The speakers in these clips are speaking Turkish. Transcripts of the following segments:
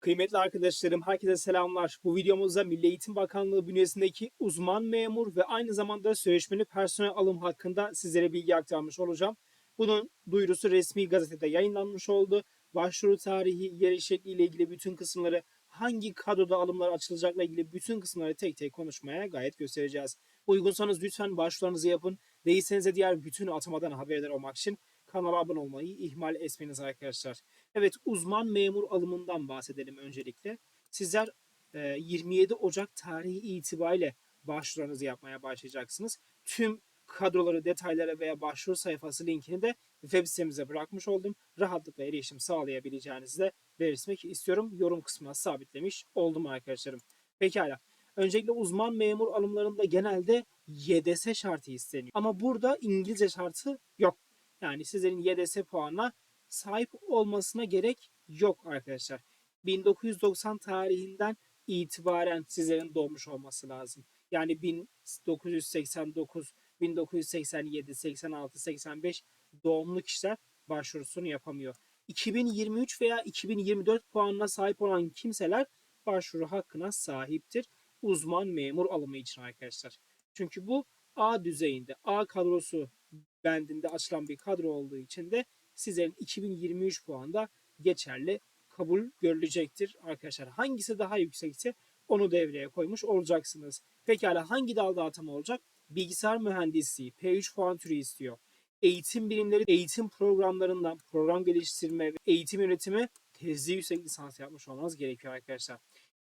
Kıymetli arkadaşlarım, herkese selamlar. Bu videomuzda Milli Eğitim Bakanlığı bünyesindeki uzman memur ve aynı zamanda sözleşmeli personel alım hakkında sizlere bilgi aktarmış olacağım. Bunun duyurusu resmi gazetede yayınlanmış oldu. Başvuru tarihi, yer şekliyle ilgili bütün kısımları, hangi kadroda alımlar açılacakla ilgili bütün kısımları tek tek konuşmaya gayet göstereceğiz. Uygunsanız lütfen başvurularınızı yapın. Değilseniz de diğer bütün atamadan haberdar olmak için kanala abone olmayı ihmal etmeyiniz arkadaşlar. Evet uzman memur alımından bahsedelim öncelikle. Sizler e, 27 Ocak tarihi itibariyle başvurularınızı yapmaya başlayacaksınız. Tüm kadroları, detaylara veya başvuru sayfası linkini de web sitemize bırakmış oldum. Rahatlıkla erişim sağlayabileceğinizi de belirtmek istiyorum. Yorum kısmına sabitlemiş oldum arkadaşlarım. Pekala. Öncelikle uzman memur alımlarında genelde YDS şartı isteniyor. Ama burada İngilizce şartı yok. Yani sizlerin YDS puanına sahip olmasına gerek yok arkadaşlar. 1990 tarihinden itibaren sizlerin doğmuş olması lazım. Yani 1989, 1987, 86, 85 doğumlu kişiler başvurusunu yapamıyor. 2023 veya 2024 puanına sahip olan kimseler başvuru hakkına sahiptir. Uzman memur alımı için arkadaşlar. Çünkü bu A düzeyinde, A kadrosu bendinde açılan bir kadro olduğu için de sizlerin 2023 puanda geçerli kabul görülecektir arkadaşlar. Hangisi daha yüksekse onu devreye koymuş olacaksınız. Pekala hangi dalda atama olacak? Bilgisayar mühendisliği P3 puan türü istiyor. Eğitim bilimleri, eğitim programlarından program geliştirme ve eğitim yönetimi tezli yüksek lisans yapmış olmanız gerekiyor arkadaşlar.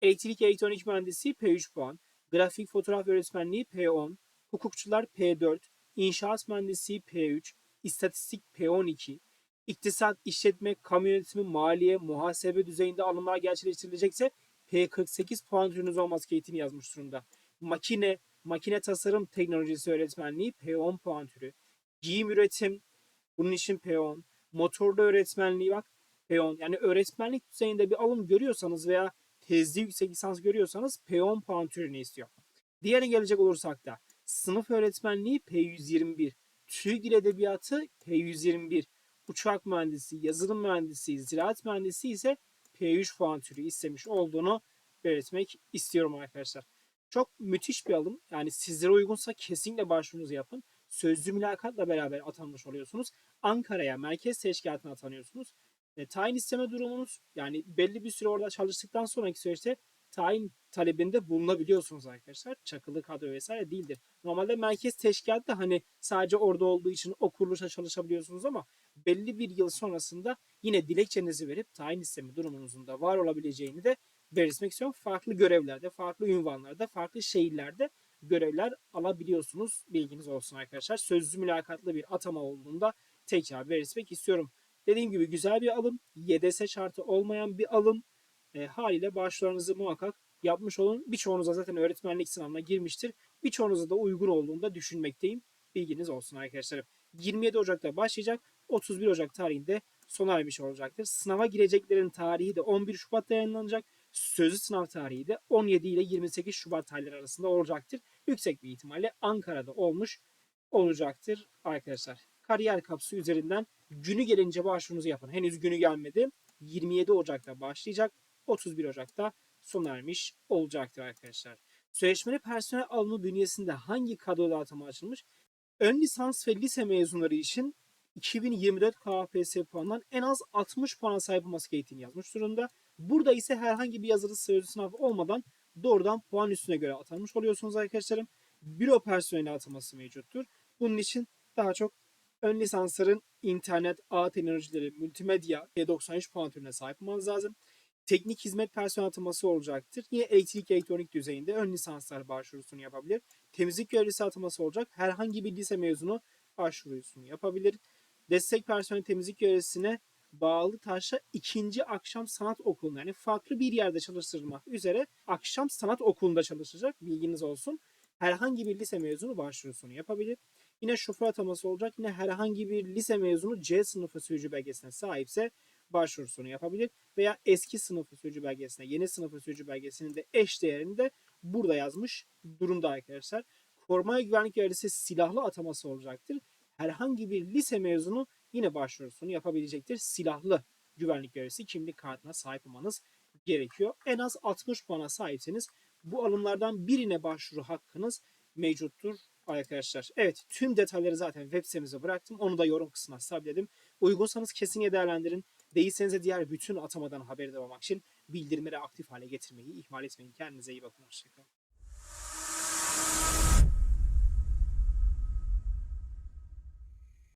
Elektrik elektronik mühendisliği P3 puan, grafik fotoğraf öğretmenliği P10, hukukçular P4, inşaat mühendisliği P3, istatistik P12, iktisat, işletme, kamu yönetimi, maliye, muhasebe düzeyinde alımlar gerçekleştirilecekse P48 puan türünüz olması gerektiğini yazmış durumda. Makine, makine tasarım teknolojisi öğretmenliği P10 puan türü. Giyim üretim, bunun için P10. Motorlu öğretmenliği bak P10. Yani öğretmenlik düzeyinde bir alım görüyorsanız veya tezli yüksek lisans görüyorsanız P10 puan türünü istiyor. Diğerine gelecek olursak da sınıf öğretmenliği P121, Türk Dil Edebiyatı P121, uçak mühendisi, yazılım mühendisi, ziraat mühendisi ise P3 puan türü istemiş olduğunu belirtmek istiyorum arkadaşlar. Çok müthiş bir alım. Yani sizlere uygunsa kesinlikle başvurunuzu yapın. Sözlü mülakatla beraber atanmış oluyorsunuz. Ankara'ya, merkez teşkilatına atanıyorsunuz. E, tayin isteme durumunuz yani belli bir süre orada çalıştıktan sonraki süreçte tayin talebinde bulunabiliyorsunuz arkadaşlar. Çakılı kadro vesaire değildir. Normalde merkez teşkilatta hani sadece orada olduğu için o kuruluşa çalışabiliyorsunuz ama belli bir yıl sonrasında yine dilekçenizi verip tayin isteme durumunuzun da var olabileceğini de belirtmek istiyorum. Farklı görevlerde, farklı ünvanlarda, farklı şehirlerde görevler alabiliyorsunuz. Bilginiz olsun arkadaşlar. Sözlü mülakatlı bir atama olduğunda tekrar belirtmek istiyorum. Dediğim gibi güzel bir alım. YDS şartı olmayan bir alım. E, haliyle başvurularınızı muhakkak yapmış olun. Birçoğunuz da zaten öğretmenlik sınavına girmiştir. Birçoğunuza da uygun olduğunu da düşünmekteyim. Bilginiz olsun arkadaşlarım. 27 Ocak'ta başlayacak. 31 Ocak tarihinde sona ermiş olacaktır. Sınava gireceklerin tarihi de 11 Şubat'ta yayınlanacak. Sözlü sınav tarihi de 17 ile 28 Şubat tarihleri arasında olacaktır. Yüksek bir ihtimalle Ankara'da olmuş olacaktır arkadaşlar. Kariyer kapısı üzerinden günü gelince başvurunuzu yapın. Henüz günü gelmedi. 27 Ocak'ta başlayacak. 31 Ocak'ta sona ermiş olacaktır arkadaşlar. Sözleşmeli personel alımı bünyesinde hangi kadroda atama açılmış? Ön lisans ve lise mezunları için 2024 KPSS puanından en az 60 puana sahip olması gerektiğini yazmış durumda. Burada ise herhangi bir yazılı sözlü sınav olmadan doğrudan puan üstüne göre atanmış oluyorsunuz arkadaşlarım. Büro personeli ataması mevcuttur. Bunun için daha çok ön lisansların internet, ağ teknolojileri, multimedya P93 puan türüne sahip olmanız lazım. Teknik hizmet personel ataması olacaktır. Yine elektrik elektronik düzeyinde ön lisanslar başvurusunu yapabilir. Temizlik görevlisi ataması olacak. Herhangi bir lise mezunu başvurusunu yapabilir. Destek personel temizlik görevlisine bağlı taşla ikinci akşam sanat okulunda yani farklı bir yerde çalıştırılmak üzere akşam sanat okulunda çalışacak bilginiz olsun. Herhangi bir lise mezunu başvurusunu yapabilir. Yine şoför ataması olacak. Yine herhangi bir lise mezunu C sınıfı sürücü belgesine sahipse başvurusunu yapabilir. Veya eski sınıfı sürücü belgesine, yeni sınıfı sürücü belgesinin de eş değerini de burada yazmış durumda arkadaşlar. Koruma güvenlik görevlisi silahlı ataması olacaktır. Herhangi bir lise mezunu yine başvurusunu yapabilecektir. Silahlı güvenlik görevlisi kimlik kartına sahip olmanız gerekiyor. En az 60 puana sahipseniz bu alımlardan birine başvuru hakkınız mevcuttur arkadaşlar. Evet tüm detayları zaten web sitemize bıraktım. Onu da yorum kısmına sabitledim. Uygunsanız kesinlikle değerlendirin. Değilseniz de diğer bütün atamadan haberdar olmak için bildirimleri aktif hale getirmeyi ihmal etmeyin. Kendinize iyi bakın. Hoşçakalın.